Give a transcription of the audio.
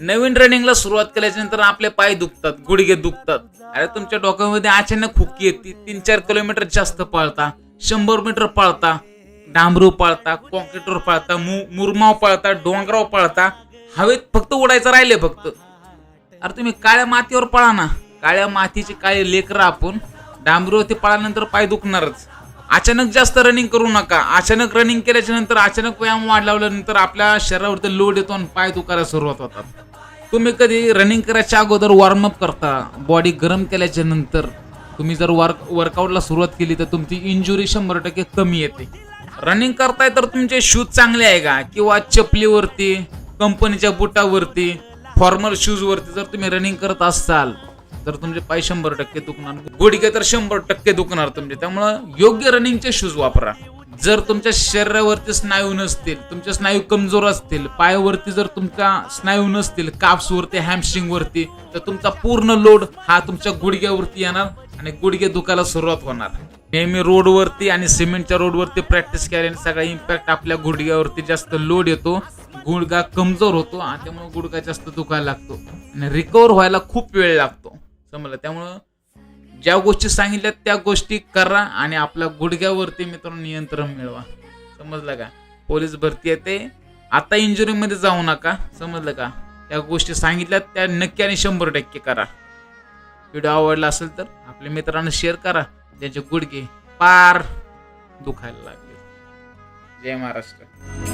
नवीन रनिंगला सुरुवात केल्याच्यानंतर आपले पाय दुखतात गुडघे दुखतात. अरे तुमच्या डोक्यामध्ये अचानक खुकी येते. तीन चार किलोमीटर जास्त पळता शंभर मीटर पळता डांबरू पळता कॉन्क्रीटवर पळता मु मुरमाव पळता डोंगराव पळता. हवेत फक्त उडायचं राहिले फक्त. अरे तुम्ही काळ्या मातीवर पळा ना. काळ्या मातीचे काळे लेकर आपण डांबरूवरती पळाल्यानंतर पाय दुखणारच. अचानक जास्त रनिंग करू नका. अचानक रनिंग केल्याच्यानंतर अचानक व्यायाम वाढ लावल्यानंतर आपल्या शरीरावरती लोड येतो आणि पाय दुखायला सुरुवात होतात. तुम्ही कधी रनिंग करायच्या अगोदर वॉर्मअप करता? बॉडी गरम केल्याच्यानंतर तुम्ही जर वर्क वर्कआउटला सुरुवात केली तर तुमची इंजुरी शंभर टक्के कमी येते. रनिंग करताय तर तुमचे शूज चांगले आहे का? किंवा चपलीवरती कंपनीच्या बुटावरती फॉर्मल शूजवरती जर तुम्ही रनिंग करत असाल तर तुमचे पाय शंभर टक्के दुखणार. गुडघे तर शंभर टक्के दुखणार तुमचे. त्यामुळं योग्य रनिंगचे शूज वापरा. जर तुमच्या शरीरावरती स्नायू नसतील तुमचे स्नायू कमजोर असतील पायावरती जर तुमच्या स्नायू नसतील काप्सवरती हॅमस्ट्रिंगवरती तर तुमचा पूर्ण लोड हा तुमच्या गुडघ्यावरती येणार आणि गुडघे दुखायला सुरुवात होणार. नेहमी रोडवरती आणि सिमेंटच्या रोडवरती प्रॅक्टिस केल्याने सगळा इम्पॅक्ट आपल्या गुडघ्यावरती जास्त लोड येतो. गुडघा कमजोर होतो आणि त्यामुळे गुडघा जास्त दुखायला लागतो. आणि रिकवर व्हायला खूप वेळ लागतो. समजलं? त्यामुळं ज्या गोष्टी सांगितल्या त्या गोष्टी करा आणि आपल्या गुडघ्यावरती मित्रांनो नियंत्रण मिळवा. समजलं का? पोलीस भरती येते. आता इंजुरीमध्ये जाऊ नका. समजलं का? त्या गोष्टी सांगितल्या त्या नक्की आणि शंभर टक्के करा. व्हिडिओ आवडला असेल तर आपल्या मित्रांना शेअर करा. ज्यांचे गुडघे पार दुखायला लागले. जय महाराष्ट्र.